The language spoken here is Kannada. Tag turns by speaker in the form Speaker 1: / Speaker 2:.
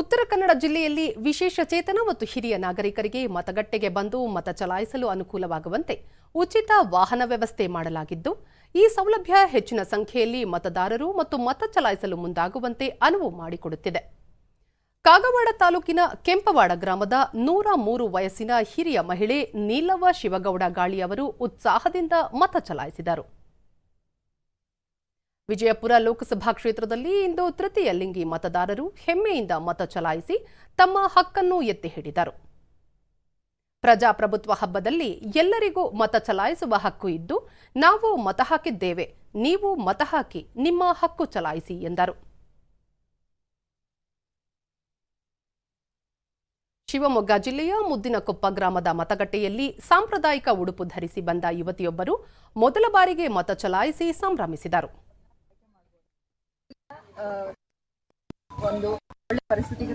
Speaker 1: ಉತ್ತರ ಕನ್ನಡ ಜಿಲ್ಲೆಯಲ್ಲಿ ವಿಶೇಷ ಚೇತನ ಮತ್ತು ಹಿರಿಯ ನಾಗರಿಕರಿಗೆ ಮತಗಟ್ಟೆಗೆ ಬಂದು ಮತ ಚಲಾಯಿಸಲು ಅನುಕೂಲವಾಗುವಂತೆ ಉಚಿತ ವಾಹನ ವ್ಯವಸ್ಥೆ ಮಾಡಲಾಗಿದ್ದು, ಈ ಸೌಲಭ್ಯ ಹೆಚ್ಚಿನ ಸಂಖ್ಯೆಯಲ್ಲಿ ಮತದಾರರು ಮತ್ತು ಮತ ಚಲಾಯಿಸಲು ಮುಂದಾಗುವಂತೆ ಅನುವು ಮಾಡಿಕೊಡುತ್ತಿದೆ. ಕಾಗವಾಡ ತಾಲೂಕಿನ ಕೆಂಪವಾಡ ಗ್ರಾಮದ ನೂರ ಮೂರು ವಯಸ್ಸಿನ ಹಿರಿಯ ಮಹಿಳೆ ನೀಲವ್ವ ಶಿವಗೌಡ ಗಾಳಿ ಅವರು ಉತ್ಸಾಹದಿಂದ ಮತ ಚಲಾಯಿಸಿದರು. ವಿಜಯಪುರ ಲೋಕಸಭಾ ಕ್ಷೇತ್ರದಲ್ಲಿ ಇಂದು ತೃತೀಯ ಲಿಂಗಿ ಮತದಾರರು ಹೆಮ್ಮೆಯಿಂದ ಮತ ಚಲಾಯಿಸಿ ತಮ್ಮ ಹಕ್ಕನ್ನು ಎತ್ತಿ ಹಿಡಿದರು. ಪ್ರಜಾಪ್ರಭುತ್ವ ಹಬ್ಬದಲ್ಲಿ ಎಲ್ಲರಿಗೂ ಮತ ಚಲಾಯಿಸುವ ಹಕ್ಕು ಇದ್ದು, ನಾವು ಮತ ಹಾಕಿದ್ದೇವೆ, ನೀವು ಮತ ಹಾಕಿ ನಿಮ್ಮ ಹಕ್ಕು ಚಲಾಯಿಸಿ ಎಂದರು. ಶಿವಮೊಗ್ಗ ಜಿಲ್ಲೆಯ ಮುದ್ದಿನಕೊಪ್ಪ ಗ್ರಾಮದ ಮತಗಟ್ಟೆಯಲ್ಲಿ ಸಾಂಪ್ರದಾಯಿಕ ಉಡುಪು ಧರಿಸಿ ಬಂದ ಯುವತಿಯೊಬ್ಬರು ಮೊದಲ ಬಾರಿಗೆ ಮತ ಚಲಾಯಿಸಿ ಸಂಭ್ರಮಿಸಿದರು.
Speaker 2: ಒಂದು ಒಳ್ಳೆ ಪರಿಸ್ಥಿತಿಗೆ